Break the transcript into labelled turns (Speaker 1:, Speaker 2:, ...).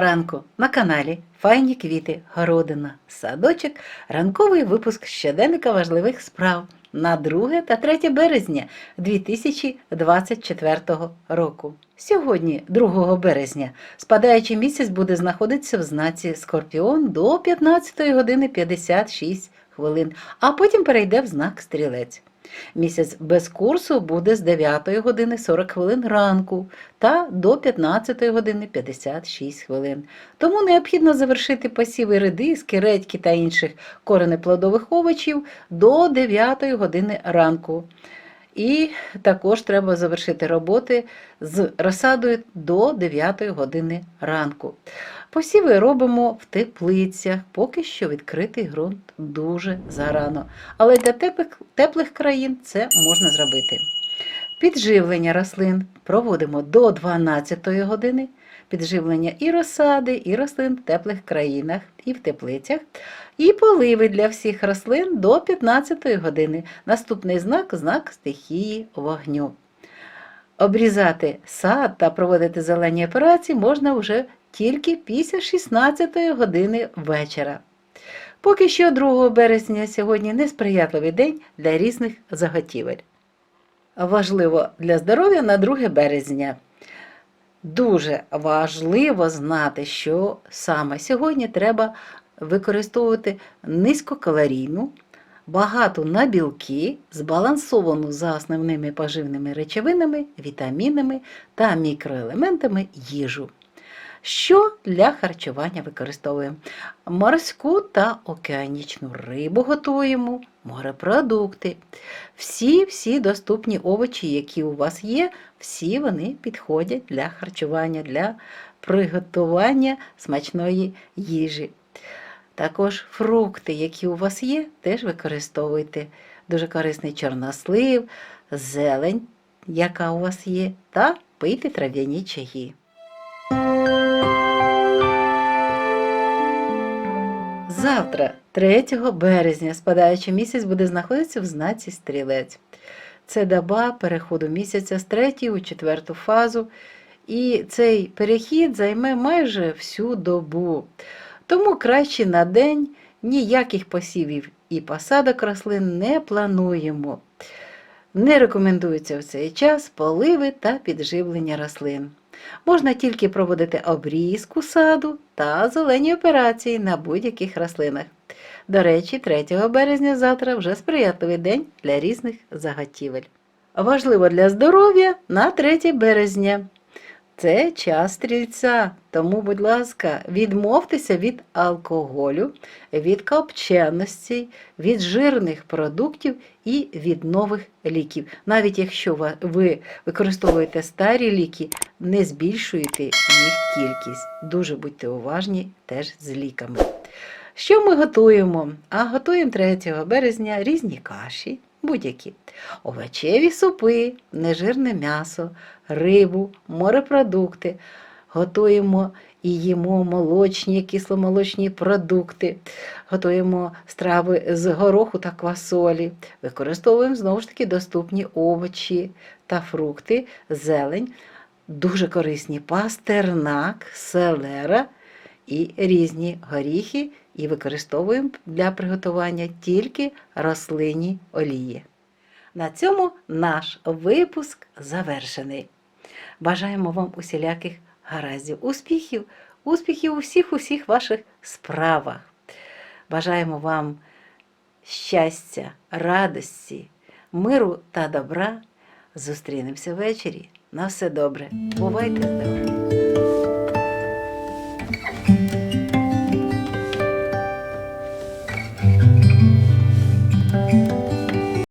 Speaker 1: ранку на каналі Файні квіти, городина, садочок, ранковий випуск щоденника важливих справ на 2 та 3 березня 2024 року. Сьогодні, 2 березня, спадаючий місяць буде знаходитися в знаці Скорпіон до 15 години 56 хвилин, а потім перейде в знак Стрілець. Місяць без курсу буде з 9 години 40 хвилин ранку та до 15 години 56 хвилин. Тому необхідно завершити посіви редиски, редьки та інших коренеплодових овочів до 9 години ранку. І також треба завершити роботи з розсадою до 9 години ранку. Посіви робимо в теплицях, поки що відкритий ґрунт дуже зарано. Але для теплих, країн це можна зробити. Підживлення рослин проводимо до 12 години. Підживлення і розсади, і рослин в теплих країнах, і в теплицях. І поливи для всіх рослин до 15 години. Наступний знак знак стихії вогню. Обрізати сад та проводити зелені операції можна вже тільки після 16 години вечора. Поки що 2 березня сьогодні несприятливий день для різних заготівель. Важливо для здоров'я на 2 березня. Дуже важливо знати, що саме сьогодні треба використовувати низькокалорійну, багату на білки, збалансовану за основними поживними речовинами, вітамінами та мікроелементами їжу. Що для харчування використовуємо? Морську та океанічну рибу готуємо, морепродукти. Всі-всі доступні овочі, які у вас є, всі вони підходять для харчування, для приготування смачної їжі. Також фрукти, які у вас є, теж використовуйте. Дуже корисний чорнослив, зелень, яка у вас є, та пийте трав'яні чаї. Завтра, 3 березня, спадаючий місяць буде знаходитися в знаці стрілець. Це доба переходу місяця з третьої у четверту фазу, і цей перехід займе майже всю добу. Тому краще на день ніяких посівів і посадок рослин не плануємо. Не рекомендується в цей час поливи та підживлення рослин. Можна тільки проводити обрізку саду та зелені операції на будь-яких рослинах. До речі, 3 березня завтра вже сприятливий день для різних заготівель. Важливо для здоров'я на 3 березня. Це час стрільця, тому, будь ласка, відмовтеся від алкоголю, від копченостей, від жирних продуктів і від нових ліків. Навіть якщо ви використовуєте старі ліки, не збільшуйте їх кількість. Дуже будьте уважні теж з ліками. Що ми готуємо? А готуємо 3 березня різні каші, будь-які. Овочеві супи, нежирне м'ясо, рибу, морепродукти. Готуємо і їмо молочні, кисломолочні продукти, готуємо страви з гороху та квасолі, використовуємо знову ж таки доступні овочі та фрукти, зелень, дуже корисні пастернак, селера і різні горіхи, і використовуємо для приготування тільки рослинні олії. На цьому наш випуск завершений. Бажаємо вам усіляких гараздів, успіхів, успіхів у всіх усіх ваших справах. Бажаємо вам щастя, радості, миру та добра. Зустрінемося ввечері. На все добре. Бувайте здорові!